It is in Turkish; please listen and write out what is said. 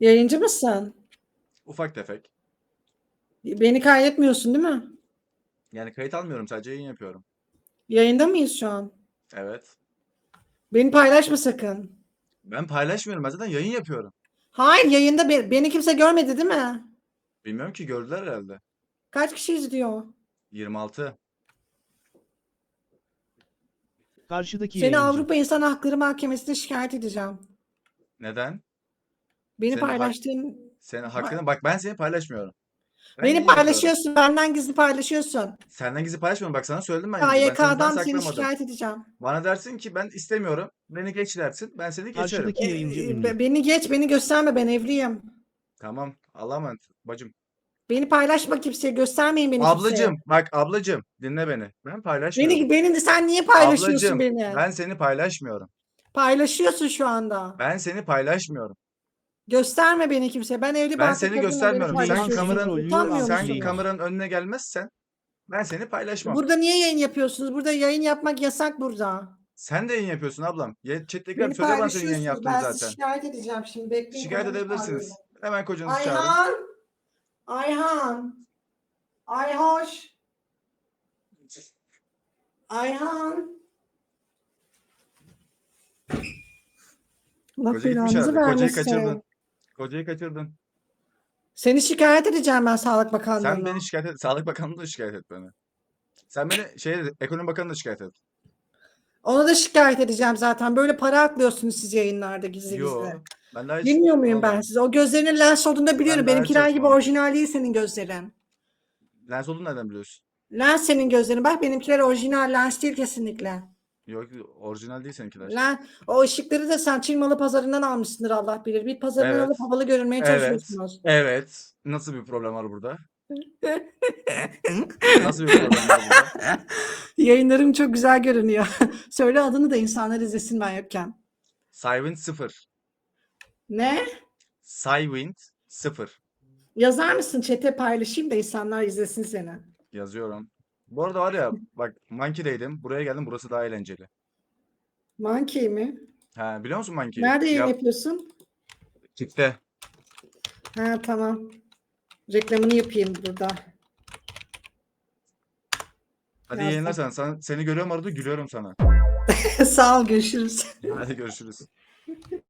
Yayıncı mısın? Ufak tefek. Beni kaydetmiyorsun değil mi? Yani kayıt almıyorum sadece yayın yapıyorum. Yayında mıyız şu an? Evet. Beni paylaşma sakın. Ben paylaşmıyorum. Ben zaten yayın yapıyorum. Hayır yayında be- beni kimse görmedi değil mi? Bilmiyorum ki gördüler herhalde. Kaç kişi izliyor? 26. Karşıdaki Seni yayıncı. Avrupa İnsan Hakları Mahkemesi'ne şikayet edeceğim. Neden? Beni Senin hak- paylaştığın... Senin hakkını bak ben seni paylaşmıyorum. Ben Beni yayın yapıyorum. paylaşıyorsun. Benden gizli paylaşıyorsun. Senden gizli paylaşmıyorum. Bak sana söyledim ben. Ben senden KYK'dan seni saklamadım. şikayet edeceğim. Bana dersin ki ben istemiyorum. Beni geç dersin. Ben seni geçerim. Karşıdaki yayıncı Ee, ünlü. be- beni geç, beni gösterme. Ben evliyim. Tamam. Allah'a emanet bacım. Beni paylaşma kimseye. Göstermeyin beni kimseye. Ablacım bak ablacım dinle beni. Ben paylaşmıyorum. Beni, beni de sen niye paylaşıyorsun Ablacım beni? ben seni paylaşmıyorum. Paylaşıyorsun şu anda. Ben seni paylaşmıyorum. Gösterme beni kimseye. Ben evli Ben barklı seni kadınla beni göstermiyorum. Sen paylaşıyorsun. kameranın Utanmıyor sen kameranın önüne gelmezsen ben seni paylaşmam. Burada niye yayın yapıyorsunuz? Burada yayın yapmak yasak burada. Sen de yayın yapıyorsun ablam. Ya chat'tekiler Beni söyle bana senin yayın paylaşıyorsunuz. yaptığını Ben sizi zaten. şikayet edeceğim şimdi. Bekleyin. Şikayet edebilirsiniz. Hemen kocanızı çağırın. Ayhan. Ayhan. Ayhoş. Ayhan. Allah Koca gitmiş belanızı herhalde. Kocayı vermesin. kaçırdın. Kocayı kaçırdın. Seni şikayet edeceğim ben Sağlık Bakanlığı'na. Sen beni şikayet et. Sağlık Bakanlığı'na da şikayet et beni. Sen beni şey Ekonomi Bakanı'na da şikayet et. Ona da şikayet edeceğim zaten. Böyle para aklıyorsunuz siz yayınlarda gizli Yo. gizli. Ben daha hiç Bilmiyor muyum ben size? O gözlerinin lens olduğunu biliyorum. daha Benimkiler çok gibi orijinal değil senin gözlerin. Lens olduğunu nereden biliyorsun? Lens senin gözlerin. Bak benimkiler orijinal lens değil kesinlikle. Yok orijinal değil seninkiler. Lan o ışıkları da sen Çin malı pazarından almışsındır Allah bilir. Bir pazarından Evet. alıp havalı görünmeye Evet. çalışıyorsunuz. Evet. Nasıl bir problem var burada? Nasıl bir problem var burada? Yayınlarım çok güzel görünüyor. Söyle adını da insanlar izlesin ben yokken. Cywind 0. Ne? Cywind 0. Yazar mısın? Çete paylaşayım da insanlar izlesin seni. Yazıyorum. Bu arada var ya bak Monkey'deydim. Buraya geldim. Burası daha eğlenceli. Monkey mi? Ha, biliyor musun Monkey'i? Nerede yayın Yap- yapıyorsun? Kick'te. Ha tamam. Reklamını yapayım burada. Hadi Yazdım. yayınlarsan. Sen, seni görüyorum arada gülüyorum sana. Sağ ol görüşürüz. Hadi görüşürüz.